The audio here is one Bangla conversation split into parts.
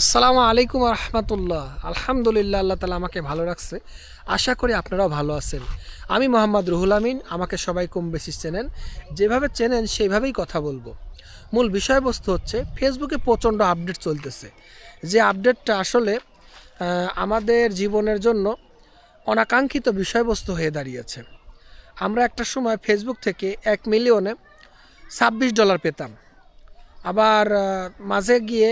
আসসালামু আলাইকুম রহমতুল্লাহ। আলহামদুলিল্লাহ, আল্লাহ তালা আমাকে ভালো রাখছে। আশা করি আপনারাও ভালো আছেন। আমি মোহাম্মদ রুহুল আমিন, আমাকে সবাই কম বেশি চেনেন। যেভাবে চেনেন, সেইভাবেই কথা বলব। মূল বিষয়বস্তু হচ্ছে, ফেসবুকে প্রচণ্ড আপডেট চলতেছে। যে আপডেটটা আসলে আমাদের জীবনের জন্য অনাকাঙ্ক্ষিত বিষয়বস্তু হয়ে দাঁড়িয়েছে। আমরা একটা সময় ফেসবুক থেকে এক মিলিয়নে ছাব্বিশ ডলার পেতাম। আবার মাঝে গিয়ে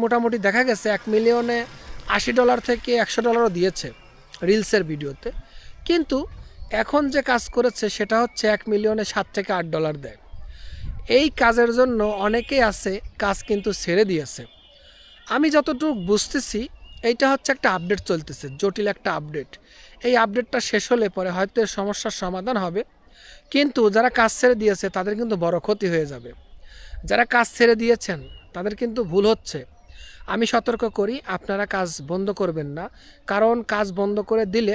মোটামুটি দেখা গেছে এক মিলিয়নে আশি ডলার থেকে একশো ডলারও দিয়েছে রিলসের ভিডিওতে। কিন্তু এখন যে কাজ করেছে সেটা হচ্ছে এক মিলিয়নে সাত থেকে আট ডলার দেয়। এই কাজের জন্য অনেকেই আছে, কাজ কিন্তু ছেড়ে দিয়েছে। আমি যতটুকু বুঝতেছি, এইটা হচ্ছে একটা আপডেট চলতেছে, জটিল একটা আপডেট। এই আপডেটটা শেষ হলে পরে হয়তো এর সমস্যার সমাধান হবে। কিন্তু যারা কাজ ছেড়ে দিয়েছে, তাদের কিন্তু বড় ক্ষতি হয়ে যাবে। যারা কাজ ছেড়ে দিয়েছেন তাদের কিন্তু ভুল হচ্ছে। আমি সতর্ক করি, আপনারা কাজ বন্ধ করবেন না। কারণ কাজ বন্ধ করে দিলে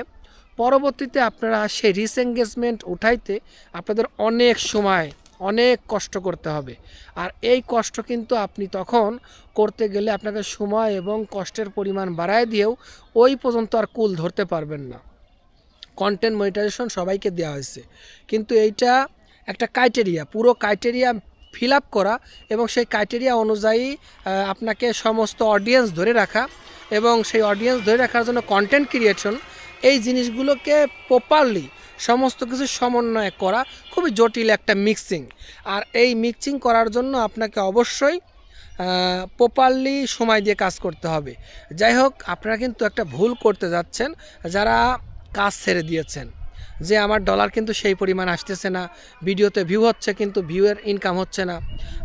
পরবর্তীতে আপনারা সেই রিসএঙ্গেজমেন্ট উঠাইতে আপনাদের অনেক সময়, অনেক কষ্ট করতে হবে। আর এই কষ্ট কিন্তু আপনি তখন করতে গেলে আপনাকে সময় এবং কষ্টের পরিমাণ বাড়ায় দিয়েও ওই পর্যন্ত আর কুল ধরতে পারবেন না। কন্টেন্ট মনিটাইজেশন সবাইকে দেওয়া হয়েছে। কিন্তু এইটা একটা ক্রাইটেরিয়া পুরো ক্রাইটেরিয়া ফিল আপ করা এবং সেই ক্রাইটেরিয়া অনুযায়ী আপনাকে সমস্ত অডিয়েন্স ধরে রাখা এবং সেই অডিয়েন্স ধরে রাখার জন্য কন্টেন্ট ক্রিয়েশন এই জিনিসগুলোকে প্রপারলি সমস্ত কিছু সমন্বয় করা খুবই জটিল একটা মিক্সিং আর এই মিক্সিং করার জন্য আপনাকে অবশ্যই প্রপারলি সময় দিয়ে কাজ করতে হবে। যাই হোক, আপনারা কিন্তু একটা ভুল করতে যাচ্ছেন, যারা কাজ ছেড়ে দিয়েছেন। যে আমার ডলার কিন্তু সেই পরিমাণ আসতেছে না, ভিডিওতে ভিউ হচ্ছে কিন্তু ভিউয়ের ইনকাম হচ্ছে না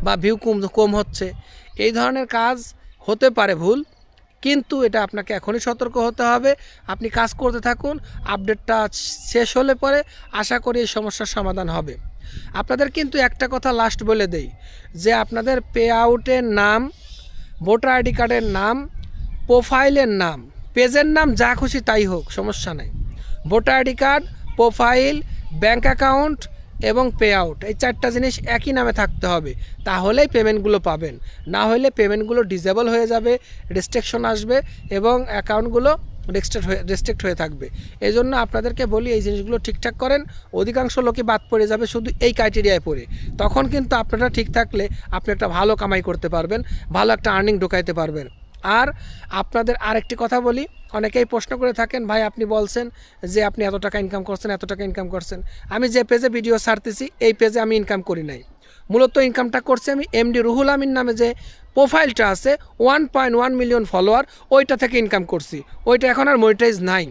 বা ভিউ কম কম হচ্ছে। এই ধরনের কাজ হতে পারে ভুল, কিন্তু এটা আপনাকে এখনই সতর্ক হতে হবে। আপনি কাজ করতে থাকুন আপডেটটা শেষ হলে পরে আশা করি এই সমস্যার সমাধান হবে। আপনাদের কিন্তু একটা কথা লাস্ট বলে দেই, যে আপনাদের পে আউটের নাম ভোটার আইডি কার্ডের নাম প্রোফাইলের নাম পেজের নাম যা খুশি তাই হোক, সমস্যা নেই। Voter ID card profile bank account এবং পে আউট এই চারটা জিনিস একই নামে থাকতে হবে। তাহলেই পেমেন্টগুলো পাবেন। না হলে পেমেন্টগুলো ডিজেবল হয়ে যাবে, রেস্ট্রিকশন আসবে এবং অ্যাকাউন্টগুলো রেস্ট্রিক্ট হয়ে রেস্ট্রিক্ট হয়ে থাকবে। এই জন্য আপনাদেরকে বলি, এই জিনিসগুলো ঠিকঠাক করেন। অধিকাংশ লোকই বাদ পড়ে যাবে শুধু এই ক্রাইটেরিয়ায় পড়ে। তখন কিন্তু আপনারা ঠিক থাকলে আপনি একটা ভালো কামাই করতে পারবেন, ভালো একটা আর্নিং ঢোকাইতে পারবেন। আর আপনাদের আরেকটি কথা বলি, অনেকেই প্রশ্ন করে থাকেন, ভাই, আপনি বলছেন যে আপনি এত টাকা ইনকাম করছেন, এত টাকা ইনকাম করছেন। আমি যে পেজে ভিডিও ছাড়তেছি, এই পেজে আমি ইনকাম করি নাই। মূলত ইনকামটা করছি আমি এমডি রুহুল আমিন নামে যে প্রোফাইলটা আছে one point one million follower ওইটা থেকে ইনকাম করছি। ওইটা এখন আর মনিটাইজ নাই।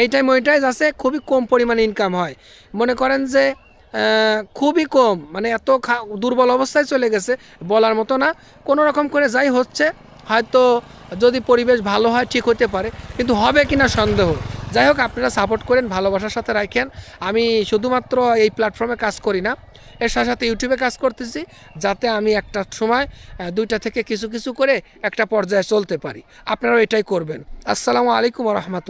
এইটাই মনিটাইজ আছে, খুবই কম পরিমাণে ইনকাম হয়। মনে করেন যে খুবই কম মানে এত দুর্বল অবস্থায় চলে গেছে, বলার মতো না। কোনো রকম করে যাই হচ্ছে হয়তো যদি পরিবেশ ভালো হয়, ঠিক হতে পারে। কিন্তু হবে কিনা সন্দেহ। যাই হোক, আপনারা সাপোর্ট করেন, ভালোবাসার সাথে রাখেন। আমি শুধুমাত্র এই প্ল্যাটফর্মে কাজ করি না, এর সাথে সাথে ইউটিউবে কাজ করতেছি, যাতে আমি একটা সময় দুইটা থেকে কিছু কিছু করে একটা পর্যায়ে চলতে পারি। আপনারাও এটাই করবেন। আসসালামু আলাইকুম রহমতুল